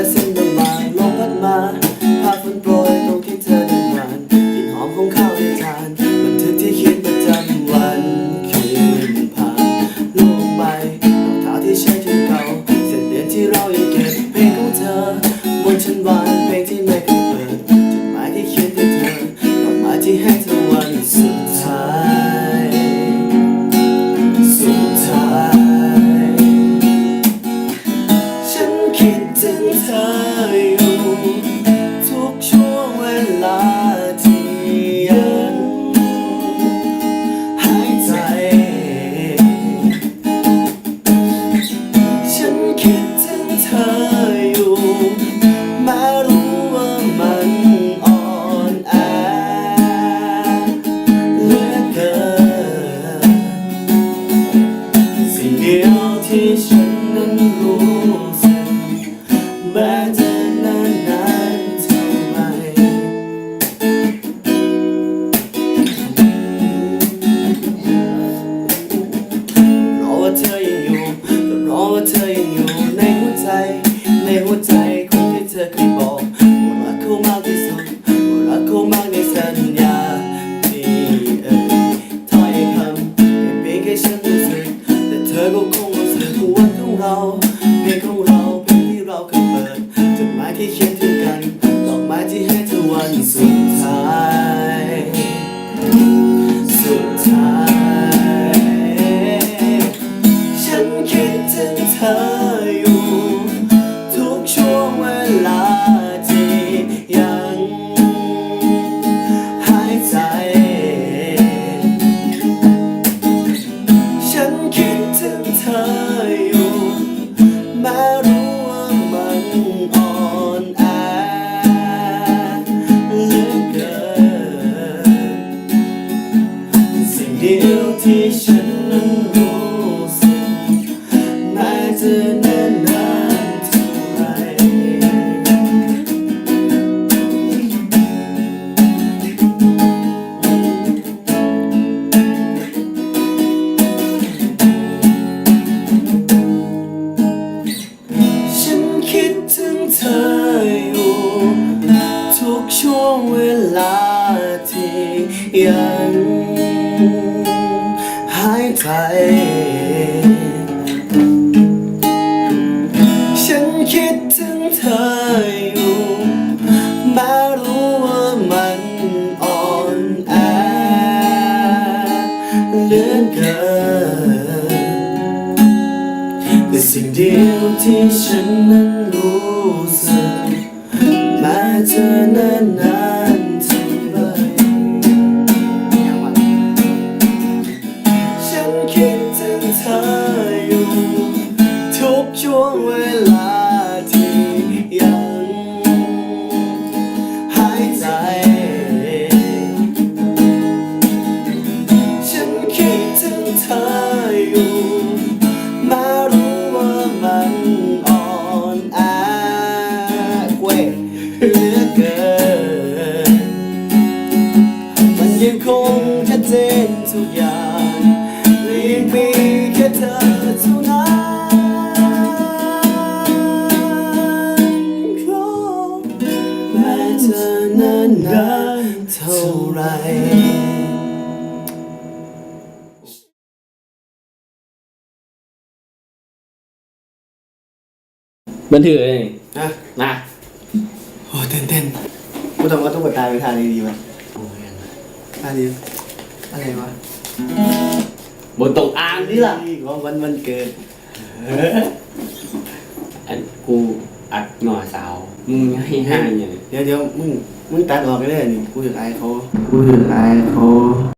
และเส้นบางๆลมพัดมาพาฝนโปรยตรงที่เธอเดินผ่านกลิ่นหอมของข้าวที่ทานบันทึกที่คิดประจำวันคืนผ่านลงไปรองเท้าที่ใช้ถึงเก่าเศษเหรียญที่เรายังเก็บเพลงของเธอบนชั้นวานเพลงที่ไม่ เราเพลงของเราเพลงที่เราเคยเปิดจดหมายที่เขียนถึงกันดอกไม้ที่ให้เธอวันสุดท้าย สุดท้าย ฉันคิดถึงเธออยู่ ทุกช่วงเวลา ช่วงเวลาที่ยังหายใจ สิ่งเดียวที่ฉันนั้นรู้สึกแม้จอนานนานๆเท่าไหรฉันคิดถึงเธออยู่ ทุกช่วงเวลา เธอนานนานเท่าไรบันถือเลยนะนะโอ้เต้นเต้นกูต้องว่าต้องกดตายไปทางนี้ดีมั้ยทางนี้อะไรวะบนตกอ่างนี่ล่ะว่าวันวันเกิดอันกูอัดหน่อสาวมึงให้ห้าอย่าง เดี๋ยวเดี๋ยวมึงมึงตัดออกไปเลยนี่กูอยากอายเขากูอยากอายเขา